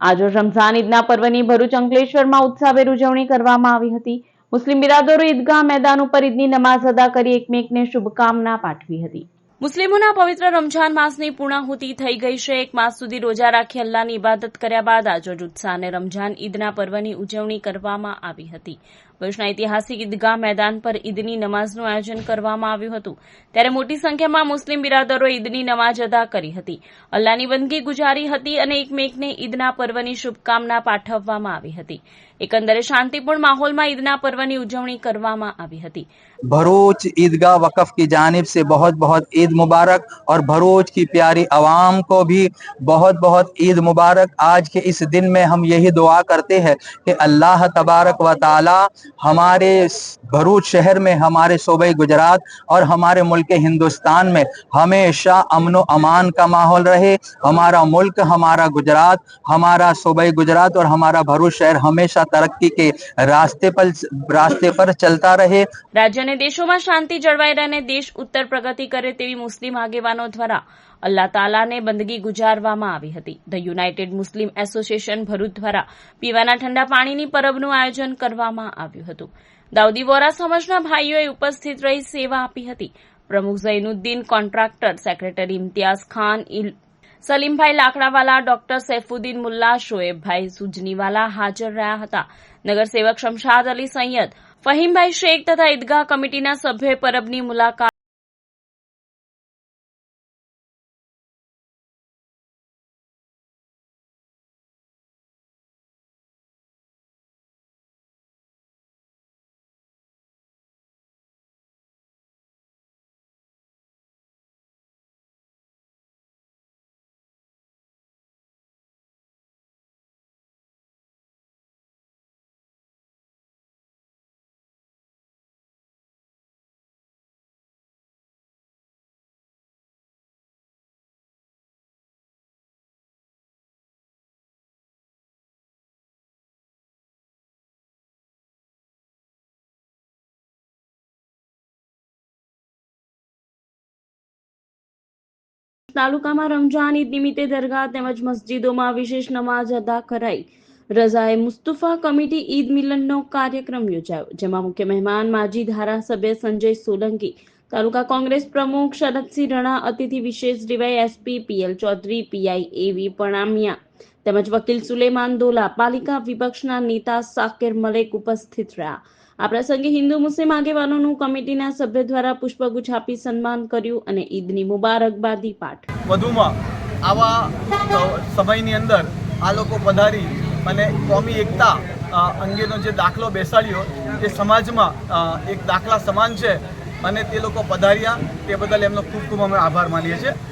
આજે રમઝાન ઈદના પર્વની ભરૂચ અંકલેશ્વરમાં ઉત્સાહભેર ઉજવણી કરવામાં આવી હતી. મુસ્લિમ બિરાદરો ઈદગાહ મેદાન ઉપર ઈદની નમાઝ અદા કરી એકમેકને શુભકામના પાઠવી હતી. મુસ્લિમોના પવિત્ર રમઝાન માસની પૂર્ણાહુતિ થઈ ગઈ છે. એક માસ સુધી રોજા રાખી અલ્લાહની ઇબાદત કર્યા બાદ આજરોજ ઉત્સાહને રમઝાન ઈદના પર્વની ઉજવણી કરવામાં આવી હતી. ભુજના ઐતિહાસિક ઈદગાહ મેદાન પર ઈદની નમાઝનું આયોજન કરવામાં આવ્યું હતું. ત્યારે મોટી સંખ્યામાં મુસ્લિમ બિરાદરોએ ઈદની નમાજ અદા કરી હતી. અલ્લાહની બંદગી ગુજારી હતી અને એકમેકને ઈદના પર્વની શુભકામના પાઠવવામાં આવી હતી. એકંદરે શાંતિપૂર્ણ માહોલમાં ઈદના પર્વની ઉજવણી કરવામાં આવી હતી. ભરૂચ ઈદગાહ વકફ કી જાનિબ સે બહોત બહોત ઈદ ईद मुबारक और भरूच की प्यारी आवाम को भी बहुत बहुत ईद मुबारक। आज के इस दिन में हम यही दुआ करते हैं कि अल्लाह तबारक व ताली हमारे भरूच शहर में हमारे सूबे गुजरात और हमारे मुल्क हिंदुस्तान में हमेशा अमन व अमान का माहौल रहे हमारा मुल्क हमारा गुजरात हमारा सूबे गुजरात और हमारा भरूच शहर हमेशा तरक्की के रास्ते पर रास्ते पर चलता रहे રાજ્ય અને દેશોમાં શાંતિ જળવાઈ રહે અને દેશ ઉત્તર પ્રગતિ કરે તેવી મુસ્લિમ આગેવાનો દ્વારા અલ્લાહ તાલાને બંદગી ગુજારવામાં આવી હતી. The United Muslim Association Bharuch દ્વારા પીવાના ઠંડા પાણીની પરબનું આયોજન કરવામાં આવ્યું હતું. દાઉદી વોરા સમાજના ભાઈઓએ ઉપસ્થિત રહી સેવા આપી હતી. પ્રમુખ ઝૈનુદ્દીન, કોન્ટ્રાક્ટર સેક્રેટરી ઇમ્તિયાઝ ખાન, ઇલ સલીમભાઈ લાકડાવાલા, ડોક્ટર સૈફુદ્દીન મુલ્લા શોએબભાઈ સુજનીવાલા હાજર રહ્યા હતા. નગરસેવક શમશાદ અલી સૈયદ, ફહીમભાઈ શેખ તથા ઈદગાહ કમિટીના સભ્યોએ પરબની મુલાકાત તાલુકામાં રમઝાન ઈદ નિમિત્તે દરગાહ તેમજ મસ્જિદોમાં વિશેષ નમાઝ અદા કરાઈ. રઝાએ મુસ્તફા કમિટી ઈદ મિલનનો કાર્યક્રમ યોજાયો, જેમાં મુખ્ય મહેમાન માજી ધારાસભ્ય સંજય સોલંકી તાલુકા કોંગ્રેસ પ્રમુખ શરદસિંહ રણા, અતિથિ વિશેષ DY SP PL Chaudhary, PI A પણામિયા તેમજ વકીલ સુલેમાન દોલા, પાલિકા વિપક્ષના નેતા સાકેર મલેક ઉપસ્થિત રહ્યા. આ પ્રસંગે હિન્દુ મુસ્લિમ આગેવાનોનું કમિટીના સભ્ય દ્વારા પુષ્પગુચ્છ આપી સન્માન કર્યું અને ઈદની મુબારકબાદી પાઠ. વધુમાં આવા સમયની અંદર આ લોકો પધારી અને કોમી એકતા અંગેનો જે દાખલો બેસાડ્યો તે સમાજમાં એક દાખલા સમાન છે. અને તે લોકો પધાર્યા. તે બદલ એમનો ખૂબ ખૂબ અમે આભાર માનીએ છીએ.